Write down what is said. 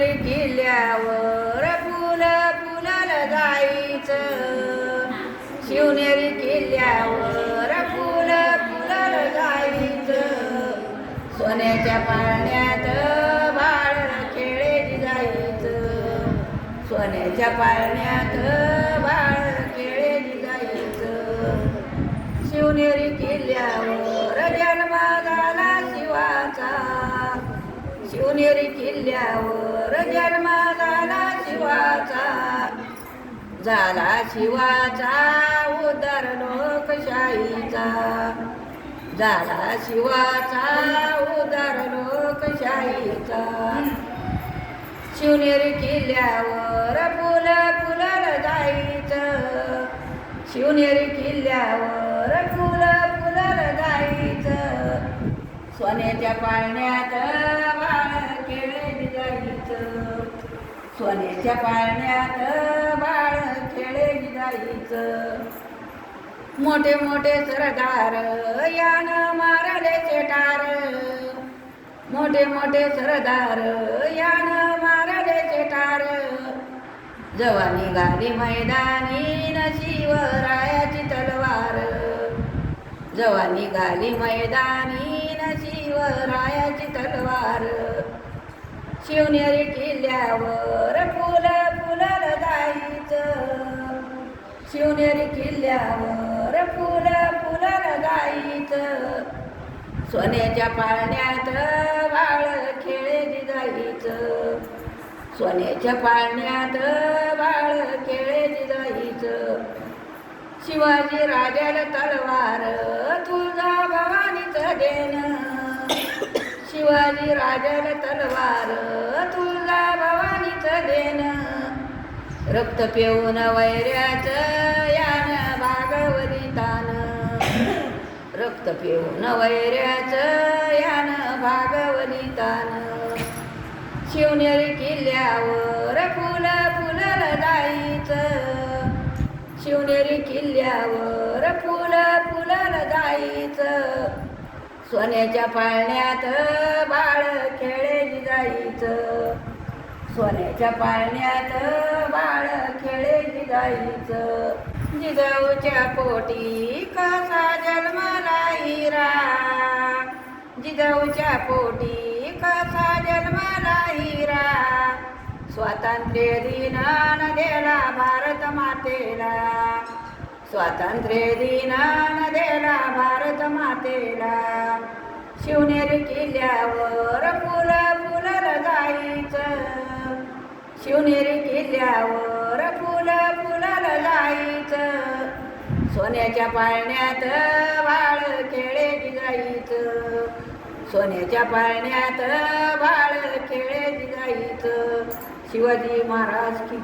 किल्ल्यावर फुल फुलल जायचं. शिवनेरी किल्ल्यावर फुल फुलल जायचं. सोन्याच्या पाळण्यात बाळ खेळे जायचं. सोन्याच्या पाळण्यात बाळ खेळे जायचं. शिवनेरी किल्ल्यावर शिवनेरी किल्ल्यावर जन्म झाला शिवाचा. झाला शिवाचा उदर लोकशाहीचा. झाला शिवाचा उदर लोकशाहीचा. शिवनेरी किल्ल्यावर फुल फुलर जायचं. शिवनेरी किल्ल्यावर फुल सोन्याच्या पाळण्यात बाळ खेळे जायचं सोन्याच्या पाळण्यात बाळ खेळे जायचं मोठे मोठे सरदार यान मारले चेटार मोठे मोठे सरदार यान मारले चेटार जवानी गाली मैदानी नशिवरायाची तलवार. जवानी गाली मैदानी नशिवरायाची तलवार. शिवनेरी किल्ल्यावर फुल फुलल जायचं शिवनेरी किल्ल्यावर फुल फुलल जायचं सोन्याच्या पाळण्यात बाळ खेळे जायचं. सोन्याच्या पाळण्यात बाळ खेळे जायचं. शिवाजी राजाला तलवार तुझा भवानीच देण. शिवाजी राजाला तलवार तुझा भवानीच देण. रक्त पिऊन वैऱ्याचं यान भागवलितान रक्त पिऊन वैऱ्याचं यान भागवलितान शिवनेरी किल्ल्यावर फुल फुलल जायचं. शिवनेरी किल्ल्यावर फुल फुलाला जायचं. सोन्याच्या पाळण्यात बाळ खेळेली जायचं. सोन्याच्या पाळण्यात बाळ खेळेली जायचं. जिजाऊच्या पोटी कसा जन्मला हिरा जिजाऊच्या पोटी कसा जन्मला हिरा स्वातंत्र्य दिनान देला भारत मातेला स्वातंत्र्य दिनान देला भारत मातेला शिवनेरी किल्ल्यावर फुल फुलल जायचं शिवनेरी किल्ल्यावर फुल फुलर जायचं सोन्याच्या पाळण्यात बाळ खेळे जायचं सोन्याच्या पाळण्यात बाळ खेळे जायचं शिवाजी महाराज की